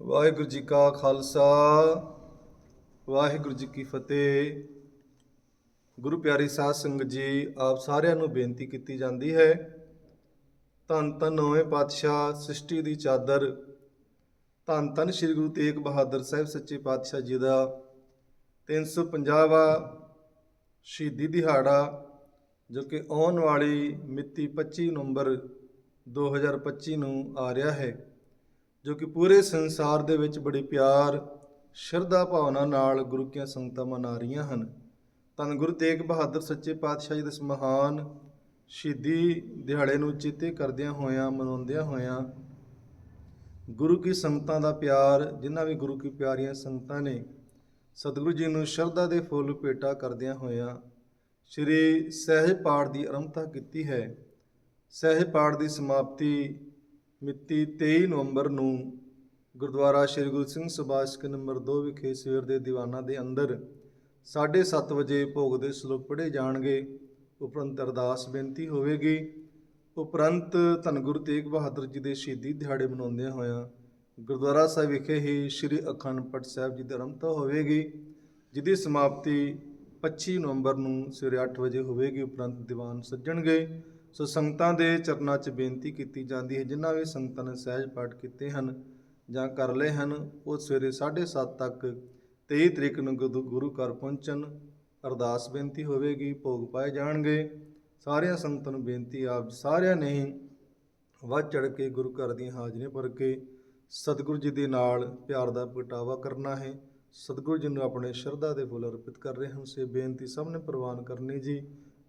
ਵਾਹਿਗੁਰੂ ਜੀ ਕਾ ਖਾਲਸਾ, ਵਾਹਿਗੁਰੂ ਜੀ ਕੀ ਫਤਿਹ। ਗੁਰੂ ਪਿਆਰੀ ਸਾਧ ਸੰਗਤ ਜੀ, ਆਪ ਸਾਰਿਆਂ ਨੂੰ ਬੇਨਤੀ ਕੀਤੀ ਜਾਂਦੀ ਹੈ, ਧੰਨ ਧੰਨ ਨੌਵੇਂ ਪਾਤਸ਼ਾਹ ਸ੍ਰਿਸ਼ਟੀ ਦੀ ਚਾਦਰ, ਧੰਨ ਧੰਨ ਸ੍ਰੀ ਗੁਰੂ ਤੇਗ ਬਹਾਦਰ ਸਾਹਿਬ ਸੱਚੇ ਪਾਤਸ਼ਾਹ ਜੀ ਦਾ 350ਵਾਂ ਸ਼ਹੀਦੀ ਦਿਹਾੜਾ, ਜੋ ਕਿ ਆਉਣ ਵਾਲੀ ਮਿਤੀ 25 ਨਵੰਬਰ 2025 ਨੂੰ ਆ ਰਿਹਾ ਹੈ। ਜੋ ਕਿ ਪੂਰੇ ਸੰਸਾਰ ਦੇ ਵਿੱਚ ਬੜੇ ਪਿਆਰ, ਸ਼ਰਧਾ ਭਾਵਨਾ ਨਾਲ ਗੁਰੂ ਕੀਆਂ ਸੰਗਤਾਂ ਮਨਾ ਰਹੀਆਂ ਹਨ। ਧੰਨ ਗੁਰੂ ਤੇਗ ਬਹਾਦਰ ਸੱਚੇ ਪਾਤਸ਼ਾਹ ਜੀ ਦੇ ਇਸ ਮਹਾਨ ਸ਼ਹੀਦੀ ਦਿਹਾੜੇ ਨੂੰ ਚੇਤੇ ਕਰਦਿਆਂ ਹੋਇਆਂ, ਮਨਾਉਂਦਿਆਂ ਹੋਇਆਂ ਗੁਰੂ ਕੀ ਸੰਗਤਾਂ ਦਾ ਪਿਆਰ, ਜਿਨ੍ਹਾਂ ਵੀ ਗੁਰੂ ਕੀ ਪਿਆਰੀਆਂ ਸੰਗਤਾਂ ਨੇ ਸਤਿਗੁਰੂ ਜੀ ਨੂੰ ਸ਼ਰਧਾ ਦੇ ਫੁੱਲ ਭੇਟਾ ਕਰਦਿਆਂ ਹੋਇਆਂ ਸ੍ਰੀ ਸਹਿਜ ਪਾਠ ਦੀ ਆਰੰਭਤਾ ਕੀਤੀ ਹੈ। ਸਹਿਜ ਪਾਠ ਦੀ ਸਮਾਪਤੀ ਮਿਤੀ 23 ਨਵੰਬਰ ਨੂੰ ਗੁਰਦੁਆਰਾ ਸ੍ਰੀ ਗੁਰੂ ਸਿੰਘ ਸਭਾ ਸਕ ਨੰਬਰ 2 ਵਿਖੇ ਸਵੇਰ ਦੇ ਦੀਵਾਨਾਂ ਦੇ ਅੰਦਰ 7:30 ਵਜੇ ਭੋਗ ਦੇ ਸ਼ਲੋਕ ਪੜ੍ਹੇ ਜਾਣਗੇ। ਉਪਰੰਤ ਅਰਦਾਸ ਬੇਨਤੀ ਹੋਵੇਗੀ। ਉਪਰੰਤ ਧੰਨ ਗੁਰੂ ਤੇਗ ਬਹਾਦਰ ਜੀ ਦੇ ਸ਼ਹੀਦੀ ਦਿਹਾੜੇ ਮਨਾਉਂਦਿਆਂ ਹੋਇਆਂ ਗੁਰਦੁਆਰਾ ਸਾਹਿਬ ਵਿਖੇ ਹੀ ਸ੍ਰੀ ਅਖੰਡ ਪਾਠ ਸਾਹਿਬ ਜੀ ਦੀ ਆਰੰਭਤਾ ਹੋਵੇਗੀ, ਜਿਹਦੀ ਸਮਾਪਤੀ 25 ਨਵੰਬਰ ਨੂੰ ਸਵੇਰੇ 8 ਵਜੇ ਹੋਵੇਗੀ। ਉਪਰੰਤ ਦੀਵਾਨ ਸੱਜਣਗੇ। ਸੋ ਸੰਗਤਾਂ ਦੇ ਚਰਨਾਂ 'ਚ ਬੇਨਤੀ ਕੀਤੀ ਜਾਂਦੀ ਹੈ, ਜਿਨ੍ਹਾਂ ਵੀ ਸੰਗਤਾਂ ਨੇ ਸਹਿਜ ਪਾਠ ਕੀਤੇ ਹਨ ਜਾਂ ਕਰ ਲਏ ਹਨ, ਉਹ ਸਵੇਰੇ 7:30 ਤੱਕ 23 ਤਰੀਕ ਨੂੰ ਗੁਰੂ ਗੁਰੂ ਘਰ ਪਹੁੰਚਣ ਅਰਦਾਸ ਬੇਨਤੀ ਹੋਵੇਗੀ, ਭੋਗ ਪਾਏ ਜਾਣਗੇ। ਸਾਰਿਆਂ ਸੰਗਤਾਂ ਨੂੰ ਬੇਨਤੀ, ਆਪ ਸਾਰਿਆਂ ਨੇ ਹੀ ਵੱਧ ਚੜ ਕੇ ਗੁਰੂ ਘਰ ਦੀਆਂ ਹਾਜ਼ਰੀਆਂ ਭਰ ਕੇ ਸਤਿਗੁਰੂ ਜੀ ਦੇ ਨਾਲ ਪਿਆਰ ਦਾ ਪ੍ਰਗਟਾਵਾ ਕਰਨਾ ਹੈ। ਸਤਿਗੁਰੂ ਜੀ ਨੂੰ ਆਪਣੇ ਸ਼ਰਧਾ ਦੇ ਫੁੱਲ ਅਰਪਿਤ ਕਰ ਰਹੇ ਹਾਂ ਸੇ ਬੇਨਤੀ ਸਭ ਨੇ ਪ੍ਰਵਾਨ ਕਰਨੀ ਜੀ।